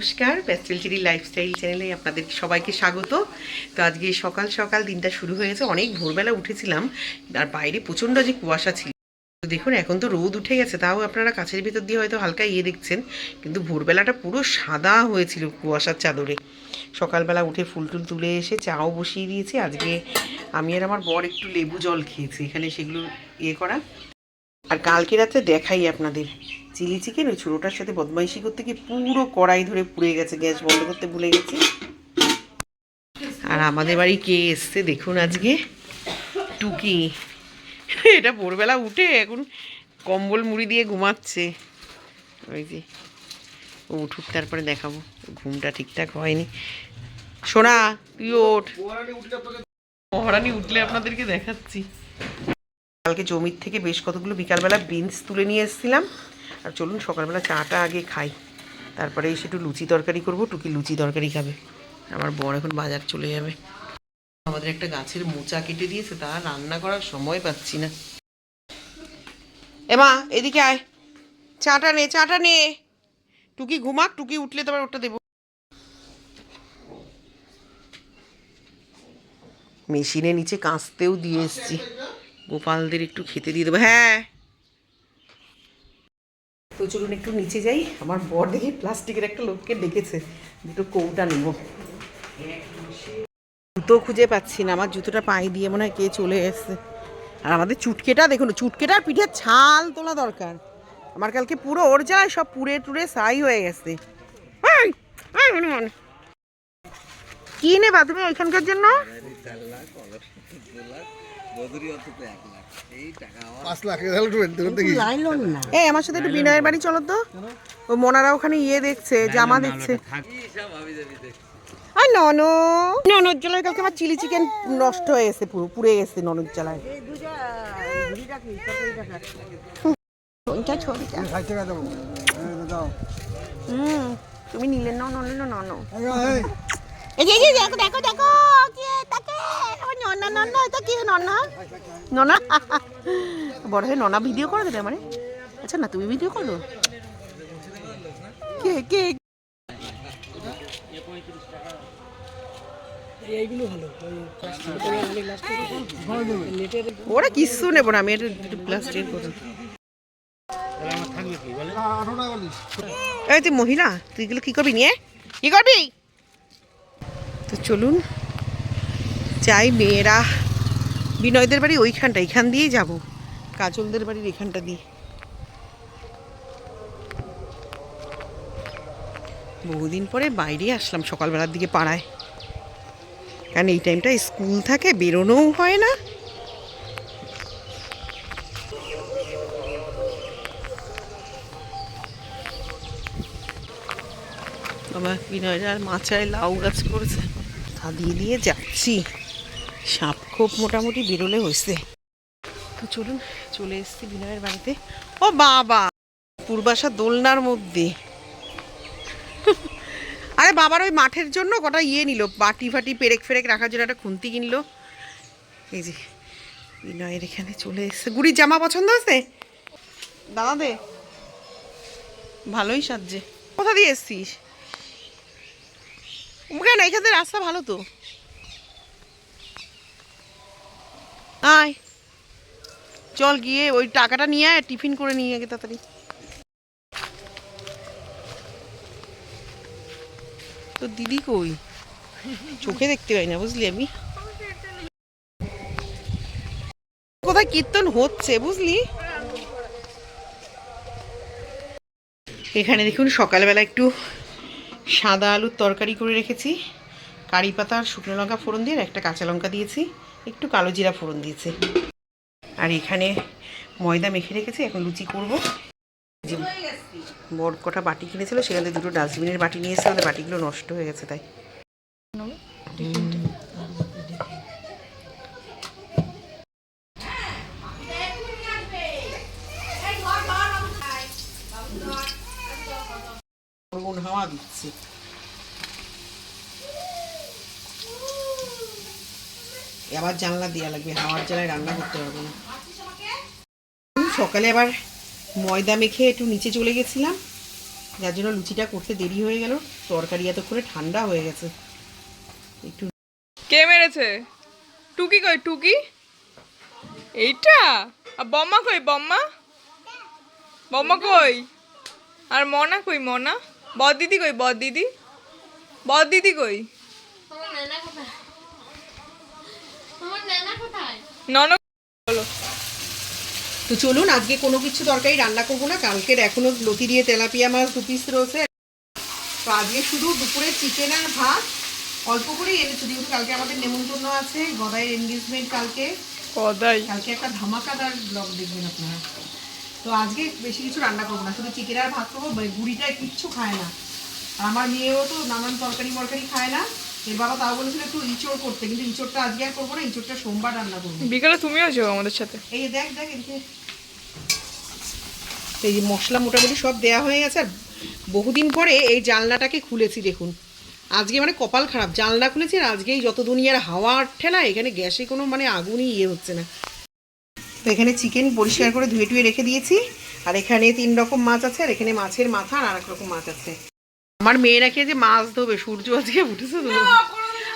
নমস্কার pastel চিরি lifestyle চ্যানেলে আপনাদের সবাইকে স্বাগত। তো আজকে সকাল সকাল দিনটা শুরু হয়েছে, অনেক ভোরবেলা উঠেছিলাম, আর বাইরে প্রচণ্ড যে কুয়াশা ছিল। তো দেখুন, এখন তো রোদ উঠে গেছে, তাও আপনারা কাছের ভিতর দিয়ে হয়তো হালকা ইয়ে দেখছেন, কিন্তু ভোরবেলাটা পুরো সাদা হয়েছিল কুয়াশার চাদরে। সকালবেলা উঠে ফুল টুল তুলে এসে চাও বসিয়ে দিয়েছি। আজকে আমি আর আমার বর একটু লেবু জল খেয়েছি, এখানে সেগুলো ইয়ে করা। আর কালকে রাতে দেখাই আপনাদের। চিলি চিকেন ওই ছোটোটার সাথে বদমাইশি করতে গিয়ে পুরো কড়াই ধরে পুড়ে গেছে, গ্যাস বন্ধ করতে ভুলে গেছি। আর আমাদের বাড়ি কে এসছে দেখুন আজকে। টুকি। এটা ভোরবেলা উঠে এখন কম্বল মুড়ি দিয়ে ঘুমাচ্ছে। ওই যে, ও উঠুক তারপরে দেখাবো। ঘুমটা ঠিকঠাক হয়নি। সোনা, তুই ওঠ। মহারানি উঠলে আপনাদেরকে দেখাচ্ছি। কালকে জমির থেকে বেশ কতগুলো বিকালবেলা বিনস তুলে নিয়ে এসেছিলাম। আর চলুন সকালবেলা চাটা আগে খাই। তারপরে এসে একটু লুচি তরকারি করব, টুকি লুচি তরকারি খাবে। আমার বর এখন বাজার চলে যাবে। আমাদের একটা গাছের মোচা কেটে দিয়েছে, তা রান্না করার সময় পাচ্ছি না। এমা, এদিকে আয়। চাটা নে চাটা নে। টুকি ঘুমাক, টুকি উঠলে তোমার ওটা দেবো। মেশিনে নিচে কাঁচতেও দিয়ে এসছি। গোপালদের একটু খেতে দিয়ে দেবো। হ্যাঁ তো চলুন একটু নিচে যাই। আমার বর দেখি প্লাস্টিকের একটা লোককে ডেকেছে। দুটো কৌটা নেব। জুতো খুঁজে পাচ্ছি না। আমার জুতোটা পায়ে দিয়ে মনে হয় কে চলে এসছে। আর আমাদের চুটকেটা, দেখুন চুটকেটার পিঠে ছাল তোলা দরকার। আমার কালকে পুরো ওর যায় সব পুড়ে টুড়ে সাই হয়ে গেছে। কি নেবা তুমি ওইখানকার জন্য? এই আমার সাথে একটু বিনয়ের বাড়ি চলো তো। ও মনারা ওখানে ইয়ে দেখছে জামা দেখছে। আর নন ননদ। জ্বালায় কালকে আমার চিলি চিকেন নষ্ট হয়ে গেছে পুরো পুড়ে গেছে ননদ জ্বালায়। ছবিটা? ছবিটা হুম তুমি নিলে ন নন নন এই, যে দেখো দেখো দেখো কে তাকে আমার নন্না নন্না এটা কি নন্না নন্না বড় হয়ে নন্না ভিডিও করে দেবে মানে আচ্ছা না তুমি ভিডিও করো কে কে ওরা কিচ্ছু নেব না আমি একটু একটু প্লাস্টিক করব এই তুই মহিলা তুই এগুলো কী করবি নিয়ে কী করবি চলুন। যাই মেয়েরা, বিনয়দের বাড়ি ওইখানটা, এখান দিয়েই যাব। কাজলদের বাড়ির এখানটা দিয়ে। বহুদিন পরে বাইরে আসলাম সকালবেলার দিকে পাড়ায়। কারণ এই টাইমটা স্কুল থাকে, বেরোনোও হয় না। আমার বিনয়রা আর মাচায় লাউ গাছ করেছে। দিয়ে দিয়ে যাচ্ছি। সাপ খুব মোটামুটি বেরোলে হয়েছে তো চলুন, চলে এসেছি বিনয়ের বাড়িতে। ও বাবা, পূর্বাশা দোলনার মধ্যে। আরে বাবার ওই মাঠের জন্য কটা ইয়ে নিল, বাটি ফাটি পেরেক ফেরেক রাখার জন্য একটা খুন্তি কিনলো। এই যে, বিনয়ের এখানে চলে এসছে। গুড়ির জামা পছন্দ আছে দাদা দে, ভালোই সাজছে। কোথা দিয়ে এসছিস? কেন? এখান রাস্তা ভালো তো। আয়। চল গিয়ে ওই টাকাটা নিয়ে আয়, টিফিন করে নিয়ে আগে তাড়াতাড়ি। তো দিদি কই? চোখে দেখতে পাই না, বুঝলি আমি। কোথায় কীর্তন হচ্ছে, বুঝলি? এখানে দেখুন সকালবেলা একটু সাদা আলুর তরকারি করে রেখেছি। কারি পাতা আর শুকনো লঙ্কা ফোড়ন দিয়ে একটা কাঁচা লঙ্কা দিয়েছি। একটু কালো জিরা ফোড়ন দিয়েছি। আর এখানে ময়দা মেখে রেখেছি, এখন লুচি করব। বড় কটা বাটি কিনেছিল, সেখানে দুটো ডাস্টবিনের বাটি নিয়েছে আমাদের বাটিগুলো নষ্ট হয়ে গেছে তাই মন হাওয়া দিচ্ছে আবার জানলা দেওয়া লাগবে, হাওয়ার জ্বালায় রান্না করতে পারব না। সকালে আবার ময়দা মেখে একটু নিচে চলে গেছিলাম, যার জন্য লুচিটা করতে দেরি হয়ে গেল, তরকারি এতক্ষণে ঠান্ডা হয়ে গেছে। একটু কে মেরেছে? টুকি কই, টুকি? এইটা? আর বম্মা কই, বম্মা? বম্মা কই? আর মনা কই, মনা? বদ দিদি কই বদ দিদি বদ দিদি কই? বলো। তো চলুন আজকে কোনো কিছু তরকারি রান্না করব না কালকের এখনও লতি দিয়ে তেলাপিয়া মাছ দু পিস রয়েছে। তো আজকে শুধু দুপুরে চিকেন আর ভাত অল্প করেই এনেছি যেহেতু কালকে আমাদের নেমন্তন্ন আছে গদাইয়ের এনগেজমেন্ট কালকে। কদাই কালকে একটা ধামাকাদার ব্লগ দেখবেন আপনারা। তো আজকে বেশি কিছু রান্না করব না শুধু চিকেন আর ভাত করব বে- বুড়িটা কিচ্ছু খায় না। আর আমার মেয়েও তো নানান তরকারি মরকারি খায় না। এর বাবা তাও বলেছিল একটু ইঁচড় করতে কিন্তু ইঁচড়টা আজকে আর করব না ইঁচড়টা সোমবার রান্না করব। বিকালে তুমিও যাও আমাদের সাথে। এই দেখ দেখ এদিকে। এই যে মশলা মোটামুটি সব দেয়া হয়ে গেছে আর বহুদিন পরে এই জানলাটাকে খুলেছি দেখুন। আজকে মানে কপাল খারাপ জানলা খুলেছি আর আজকেই যত দুনিয়ার হাওয়া আটছে না এখানে গ্যাসে কোনো মানে আগুনই ইয়ে হচ্ছে না। তো এখানে চিকেন পরিষ্কার করে ধুয়ে টুয়ে রেখে দিয়েছি আর এখানে তিন রকম মাছ আছে আর এখানে মাছের মাথা আর আরেক রকম মাছ আছে। আমার মেয়ে খেয়ে যে মাছ ধোবে সূর্য আজকে উঠেছে তো।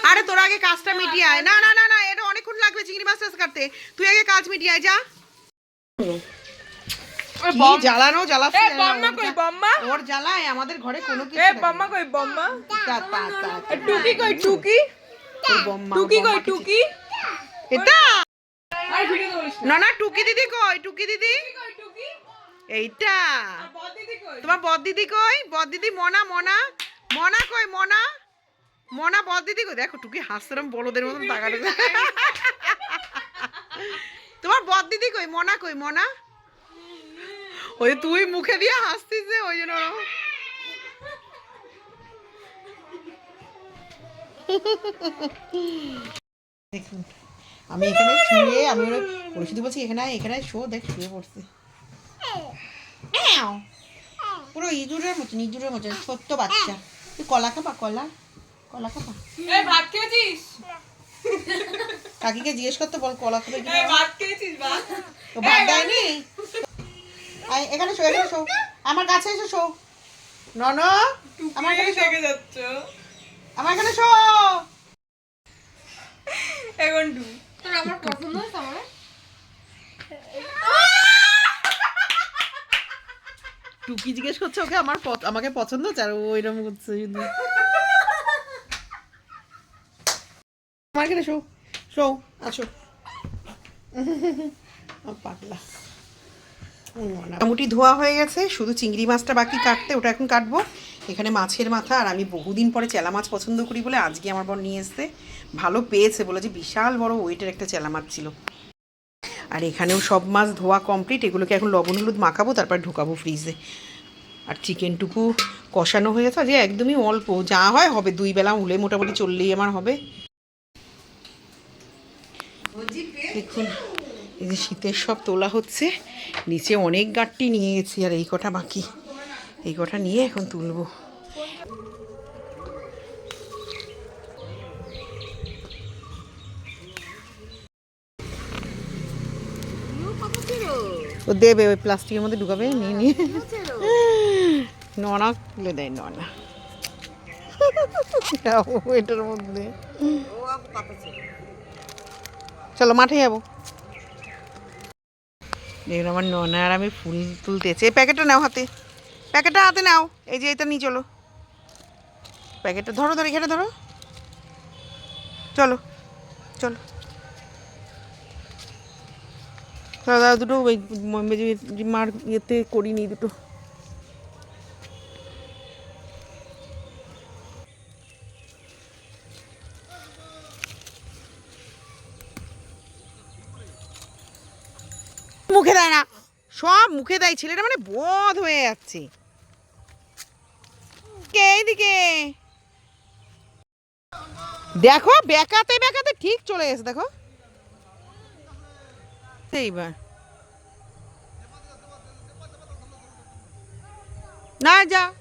আরে তোর আগে কাজটা মিটিয়ে আয়। না না না না এটা অনেকক্ষণ লাগবে চিংড়ি মাছ টাছ কাটতে তুই আগে কাজ মিটিয়ে আয় যা। জ্বালানো না, ওর কই জ্বা- ওর জ্বালায় আমাদের ঘরে কোনো কিছু না। বম্মা কই বম্মা টুকি কই টুকি? কই টুকি? এটা? না। না টুকি দিদি কই টুকি দিদি? এইটা। তোমার বদ দিদি কই? বদ দিদি মনা মনা। মনা কই মনা? মনা বদ দিদি কই? দেখো টুকি হাসতাম বড়দের মতন তাকাতে। তোমার বদ দিদি কই? মনা কই? মনা? ওই তুই মুখে দিয়ে হাসতিস যে ওই জন্য দেখুন আমি এখানে শুয়ে আমি ওরা পরিস্থিতি বলছি এখানে এখানে শো দেখ শুয়ে পড়ছে। পুরো ইঁদুরের মতন ইঁদুরের মতন ছোট্ট বাচ্চা। তুই কলা খাবা কলা? কলা খাবা? ভাত খেয়েছিস? কাকিকে জিজ্ঞেস করতে বল কলা খাবে কিনা ভাত খেয়েছিস ভাত? তো দেয়নি? এখানে শো এখানে শো। আমার কাছে এসে শো। নন আমার এখানে শো। থেকে যাচ্ছ? আমার এখানে শো। এখন টু তোর আমার পছন্দ হয়েছে আমার? টুকি জিজ্ঞেস করছে ওকে আমার আমাকে পছন্দ? হচ্ছে আর ও এরকম করছে শুধু। শো শো আসো মোটামুটি ধোয়া হয়ে গেছে, শুধু চিংড়ি মাছটা বাকি কাটতে, ওটা এখন কাটবো। এখানে মাছের মাথা, আর আমি বহুদিন পরে চেলা মাছ পছন্দ করি বলে আজকে আমার বর নিয়ে এসছে। ভালো পেয়েছে বলে যে বিশাল বড় ওয়েটের একটা চেলা মাছ ছিল। আর এখানেও সব মাছ ধোয়া কমপ্লিট এগুলোকে এখন লবণ, হলুদ মাখাবো, তারপর ঢুকাবো ফ্রিজে আর চিকেনটুকু কষানো হয়ে গেছে যে একদমই অল্প, যা হয় হবে, দুই বেলা হলে মোটামুটি চললেই আমার হবে। দেখুন, এই যে শীতের সব তোলা হচ্ছে, নিচে অনেক গাঁটটি নিয়ে গেছি আর এই কটা বাকি। এই কটা নিয়ে এখন তুলবো। ও দেবে, ওই প্লাস্টিকের মধ্যে ঢুকাবে, নিয়ে নিয়ে। ননা খুলে দেয় ননা এটার মধ্যে। চলো, মাঠে যাব। দেখুন আমার ননা আর আমি ফুল তুলতেছি এই প্যাকেটটা নাও হাতে। প্যাকেটটা হাতে নাও। এই যে, এটা নিয়ে চলো। প্যাকেটটা ধরো ধরো, এখানে ধরো। চলো চলো। দাদা দুটো ওই মার ইয়েতে করিনি দুটো। মুখে দেয় না। সব মুখে দেয়, ছেলেটা মানে বধ হয়ে যাচ্ছে। কে এইদিকে? দেখো বেকাতে বেকাতে ঠিক চলে গেছে, দেখো। এইবার না, যা।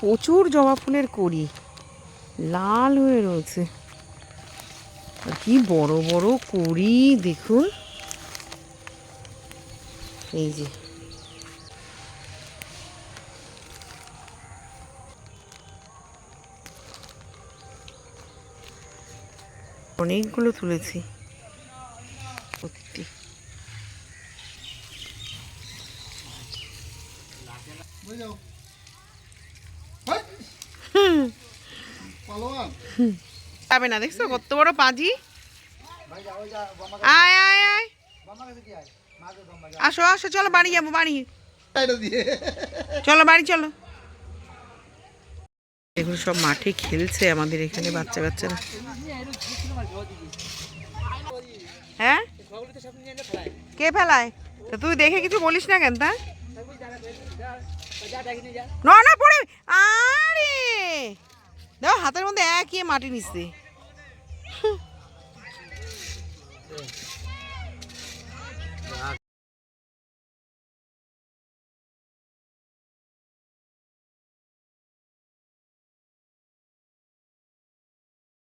প্রচুর জবা ফুলের করি লাল হয়ে রয়েছে। কি বড় বড় করি দেখুন। এই যে। অনেকগুলো তুলেছি। যাবে না দেখছ? কত বড় পাজি। আয় আয় আয়। আসো আসো চলো বাড়ি যাব বাড়ি। চলো বাড়ি চলো। এগুলো সব মাঠে খেলছে আমাদের এখানে বাচ্চা বাচ্চারা। হ্যাঁ? কে ফেলায়? তা তুই দেখে কিছু বলিস না কেন তা? পড়ে। আরে! দেখো, হাতের মধ্যে একই মাটি নিচ্ছে।